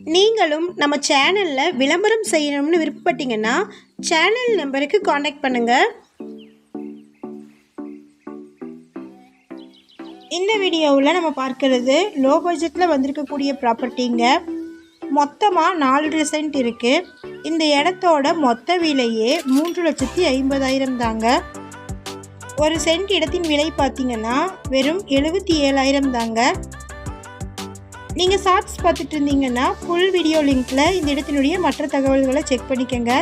நீங்களும் நம்ம சேனலில் விளம்பரம் செய்யணும்னு விருப்பப்பட்டீங்கன்னா சேனல் நம்பருக்கு காண்டாக்ட் பண்ணுங்கள் இந்த வீடியோவில் நம்ம பார்க்கறது லோ பட்ஜெட்டில் வந்திருக்கக்கூடிய ப்ராப்பர்ட்டிங்க மொத்தமாக நாலு சென்ட் இருக்குது இந்த இடத்தோட மொத்த விலையே மூன்று லட்சத்தி ஐம்பதாயிரம் தாங்க. ஒரு சென்ட் இடத்தின் விலை பார்த்தீங்கன்னா வெறும் எழுபத்தி ஏழாயிரம் தாங்க. நீங்கள் ஷார்ட்ஸ் பார்த்துட்டு இருந்தீங்கன்னா ஃபுல் வீடியோ லிங்க்கில் இந்த இடத்தினுடைய மற்ற தகவல்களை செக் பண்ணிக்கோங்க.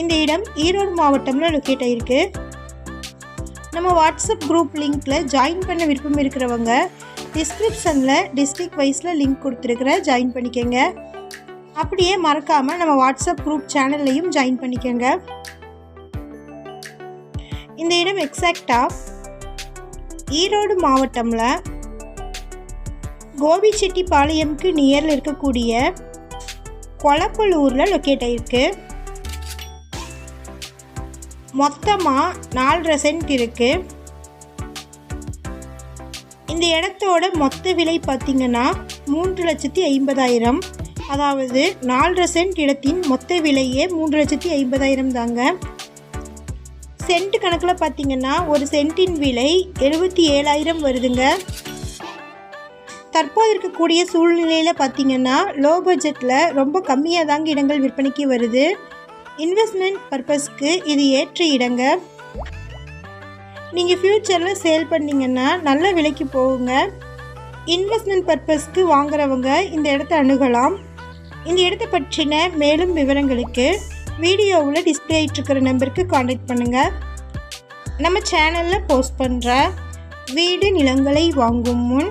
இந்த இடம் ஈரோடு மாவட்டமில் லொக்கேட் ஆகிருக்கு நம்ம வாட்ஸ்அப் குரூப் லிங்க்கில் ஜாயின் பண்ண விருப்பம் இருக்கிறவங்க டிஸ்கிரிப்ஷனில் டிஸ்ட்ரிக் வைஸில் லிங்க் கொடுத்துருக்குற ஜாயின் பண்ணிக்கோங்க. அப்படியே மறக்காமல் நம்ம வாட்ஸ்அப் குரூப் சேனல்லையும் ஜாயின் பண்ணிக்கோங்க. இந்த இடம் எக்ஸாக்டாக ஈரோடு மாவட்டமில் கோபிச்செட்டிப்பாளையம்க்கு நியரில் இருக்கக்கூடிய கொளப்பலூரில் லொக்கேட் ஆகிருக்கு மொத்தமாக நாலரை சென்ட் இருக்குது இந்த இடத்தோட மொத்த விலை பார்த்திங்கன்னா மூன்று லட்சத்தி ஐம்பதாயிரம். அதாவது நாலரை சென்ட் இடத்தின் மொத்த விலையே மூன்று லட்சத்தி ஐம்பதாயிரம் தாங்க. சென்ட் கணக்கில் பார்த்தீங்கன்னா ஒரு சென்ட்டின் விலை எழுபத்தி ஏழாயிரம் வருதுங்க. தற்போது இருக்கக்கூடிய சூழ்நிலையில் பார்த்தீங்கன்னா லோ பட்ஜெட்டில் ரொம்ப கம்மியாக தாங்க இடங்கள் விற்பனைக்கு வருது. இன்வெஸ்ட்மெண்ட் பர்பஸ்க்கு இது ஏற்ற இடங்க. நீங்கள் ஃப்யூச்சரில் சேல் பண்ணிங்கன்னா நல்ல விலைக்கு போகுங்க. இன்வெஸ்ட்மெண்ட் பர்பஸ்க்கு வாங்குறவங்க இந்த இடத்த அணுகலாம். இந்த இடத்த பற்றின மேலும் விவரங்களுக்கு வீடியோவில் டிஸ்பிளே ஆகிட்டுருக்கிற நம்பருக்கு காண்டாக்ட் பண்ணுங்கள் நம்ம சேனலில் போஸ்ட் பண்ணுற வீடு நிலங்களை வாங்கும் முன்